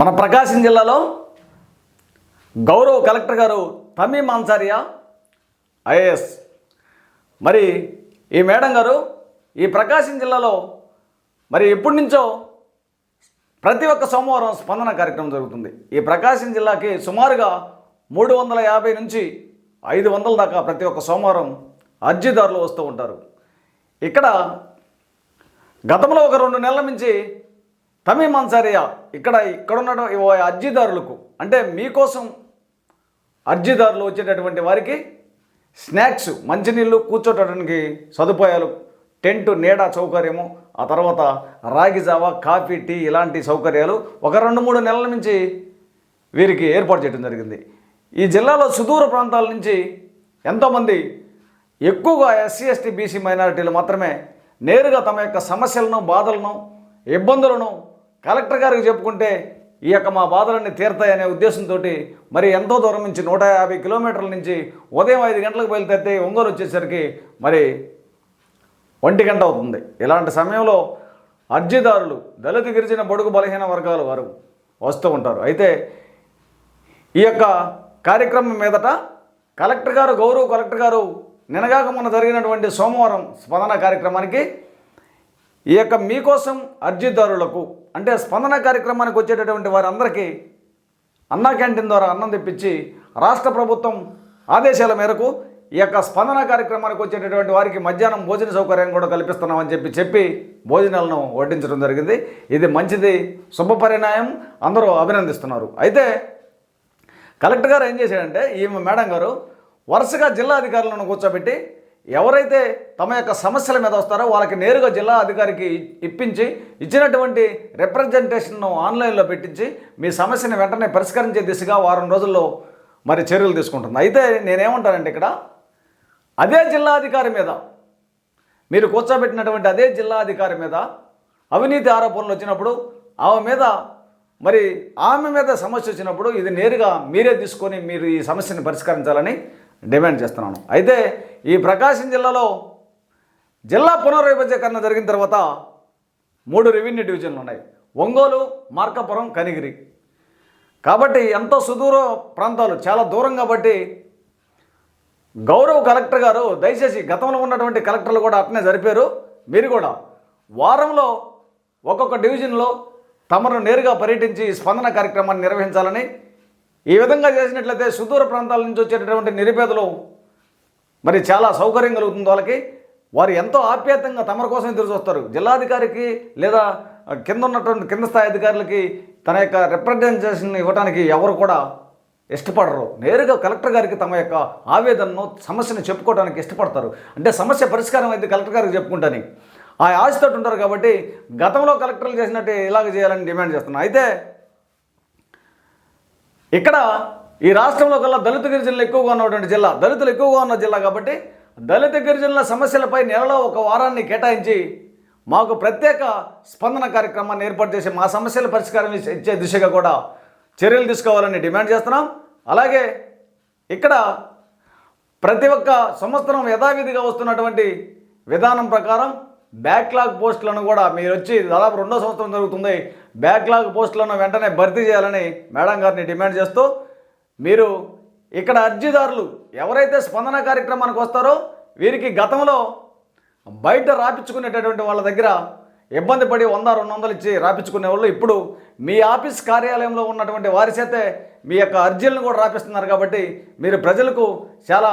మన ప్రకాశం జిల్లాలో గౌరవ కలెక్టర్ గారు తమీ మాన్సారియా ఐఏఎస్. మరి ఈ మేడం గారు ఈ ప్రకాశం జిల్లాలో మరి ఎప్పటి నుంచో ప్రతి ఒక్క సోమవారం స్పందన కార్యక్రమం జరుగుతుంది. ఈ ప్రకాశం జిల్లాకి సుమారుగా మూడు వందల యాభై నుంచి ఐదు వందల దాకా ప్రతి ఒక్క సోమవారం అర్జీదారులు వస్తూ ఉంటారు. ఇక్కడ గతంలో ఒక రెండు నెలల నుంచి తమీమ్ అన్సారియా ఇక్కడ ఇక్కడ ఉన్న అర్జీదారులకు అంటే మీకోసం అర్జీదారులు వచ్చేటటువంటి వారికి స్నాక్స్ మంచినీళ్ళు కూర్చోటానికి సదుపాయాలు టెంట్ నీడ సౌకర్యము ఆ తర్వాత రాగి జావ కాఫీ టీ ఇలాంటి సౌకర్యాలు ఒక రెండు మూడు నెలల నుంచి వీరికి ఏర్పాటు చేయడం జరిగింది. ఈ జిల్లాలో సుదూర ప్రాంతాల నుంచి ఎంతోమంది ఎక్కువగా ఎస్సీ ఎస్టీ బీసీ మైనారిటీలు మాత్రమే నేరుగా తమ యొక్క సమస్యలను బాధలను ఇబ్బందులను కలెక్టర్ గారికి చెప్పుకుంటే ఈ యొక్క మా బాధలన్నీ తీరుతాయనే ఉద్దేశంతో మరి ఎంతో దూరం నుంచి నూట యాభై కిలోమీటర్ల నుంచి ఉదయం ఐదు గంటలకు బయలుదేరితే ఒంగోలు వచ్చేసరికి మరి ఒంటి గంట అవుతుంది. ఇలాంటి సమయంలో అర్జీదారులు దళిత గిరిజన బడుగు బలహీన వర్గాల వారు వస్తూ ఉంటారు. అయితే ఈ యొక్క కార్యక్రమం మీదట కలెక్టర్ గారు గౌరవ్ కలెక్టర్ గారు నినగాక మొన్న జరిగినటువంటి సోమవారం స్పందన కార్యక్రమానికి ఈ యొక్క మీకోసం అర్జీదారులకు అంటే స్పందన కార్యక్రమానికి వచ్చేటటువంటి వారందరికీ అన్నా క్యాంటీన్ ద్వారా అన్నం తెప్పించి రాష్ట్ర ప్రభుత్వం ఆదేశాల మేరకు ఈ యొక్క స్పందన కార్యక్రమానికి వచ్చేటటువంటి వారికి మధ్యాహ్నం భోజన సౌకర్యం కూడా కల్పిస్తున్నామని చెప్పి చెప్పి భోజనాలను వడ్డించడం జరిగింది. ఇది మంచిది శుభ పరిణామం అందరూ అభినందిస్తున్నారు. అయితే కలెక్టర్ గారు ఏం చేశాడంటే ఈమె మేడం గారు వరుసగా జిల్లా అధికారులను కూర్చోబెట్టి ఎవరైతే తమ యొక్క సమస్యల మీద వస్తారో వాళ్ళకి నేరుగా జిల్లా అధికారికి ఇప్పించి ఇచ్చినటువంటి రిప్రజెంటేషన్ను ఆన్లైన్లో పెట్టించి మీ సమస్యను వెంటనే పరిష్కరించే దిశగా వారం రోజుల్లో మరి చర్యలు తీసుకుంటుంది. అయితే నేనేమంటానంటే ఇక్కడ అదే జిల్లా అధికారి మీద మీరు కూర్చోబెట్టినటువంటి అదే జిల్లా అధికారి మీద అవినీతి ఆరోపణలు వచ్చినప్పుడు ఆమె మీద మరి ఆమె మీద సమస్య వచ్చినప్పుడు ఇది నేరుగా మీరే తీసుకొని మీరు ఈ సమస్యను పరిష్కరించాలని డిమాండ్ చేస్తున్నాను. అయితే ఈ ప్రకాశం జిల్లాలో జిల్లా పునర్విభజీకరణ జరిగిన తర్వాత మూడు రెవెన్యూ డివిజన్లు ఉన్నాయి. ఒంగోలు మార్కాపురం కనిగిరి. కాబట్టి ఎంతో సుదూర ప్రాంతాలు చాలా దూరం కాబట్టి గౌరవ కలెక్టర్ గారు దయచేసి గతంలో ఉన్నటువంటి కలెక్టర్లు కూడా అట్నే జరిపారు. మీరు కూడా వారంలో ఒక్కొక్క డివిజన్లో తమను నేరుగా పర్యటించి స్పందన కార్యక్రమాన్ని నిర్వహించాలని ఈ విధంగా చేసినట్లయితే సుదూర ప్రాంతాల నుంచి వచ్చేటటువంటి నిరుపేదలు మరి చాలా సౌకర్యం కలుగుతుంది వాళ్ళకి. వారు ఎంతో ఆప్యాయతంగా తమర కోసం ఎదురు చూస్తారు. జిల్లాధికారికి లేదా కింద ఉన్నటువంటి కింద స్థాయి అధికారులకి తన యొక్క రిప్రజెంటేషన్ ఇవ్వడానికి ఎవరు కూడా ఇష్టపడరు. నేరుగా కలెక్టర్ గారికి తమ యొక్క ఆవేదనను సమస్యను చెప్పుకోవడానికి ఇష్టపడతారు. అంటే సమస్య పరిష్కారం అయితే కలెక్టర్ గారికి చెప్పుకుంటాని. ఆ ఆశతో ఉంటారు కాబట్టి గతంలో కలెక్టర్లు చేసినట్టు ఇలాగ చేయాలని డిమాండ్ చేస్తున్నాను అయితే ఇక్కడ ఈ రాష్ట్రంలో కల్లా దళిత గిరిజనులు ఎక్కువగా ఉన్నటువంటి జిల్లా దళితులు ఎక్కువగా ఉన్న జిల్లా కాబట్టి దళిత గిరిజనుల సమస్యలపై నెలలో ఒక వారాన్ని కేటాయించి మాకు ప్రత్యేక స్పందన కార్యక్రమాన్ని ఏర్పాటు చేసి మా సమస్యల పరిష్కారం ఇచ్చే- ఇచ్చే దిశగా కూడా చర్యలు తీసుకోవాలని డిమాండ్ చేస్తున్నాం. అలాగే ఇక్కడ ప్రతి ఒక్క సంవత్సరం యథావిధిగా వస్తున్నటువంటి విధానం ప్రకారం బ్యాక్లాగ్ పోస్టులను కూడా మీరు వచ్చి దాదాపు రెండో సంవత్సరం జరుగుతుంది. బ్యాక్లాగ్ పోస్టులను వెంటనే భర్తీ చేయాలని మేడం గారిని డిమాండ్ చేస్తూ మీరు ఇక్కడ అర్జీదారులు ఎవరైతే స్పందన కార్యక్రమానికి వస్తారో వీరికి గతంలో బయట రాపించుకునేటటువంటి వాళ్ళ దగ్గర ఇబ్బంది పడి వంద రెండు వందలు ఇచ్చి రాపించుకునే వాళ్ళు ఇప్పుడు మీ ఆఫీస్ కార్యాలయంలో ఉన్నటువంటి వారి చేతే మీ యొక్క అర్జీలను కూడా రాపిస్తున్నారు కాబట్టి మీరు ప్రజలకు చాలా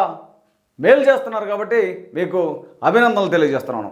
మేలు చేస్తున్నారు కాబట్టి మీకు అభినందనలు తెలియజేస్తున్నాను.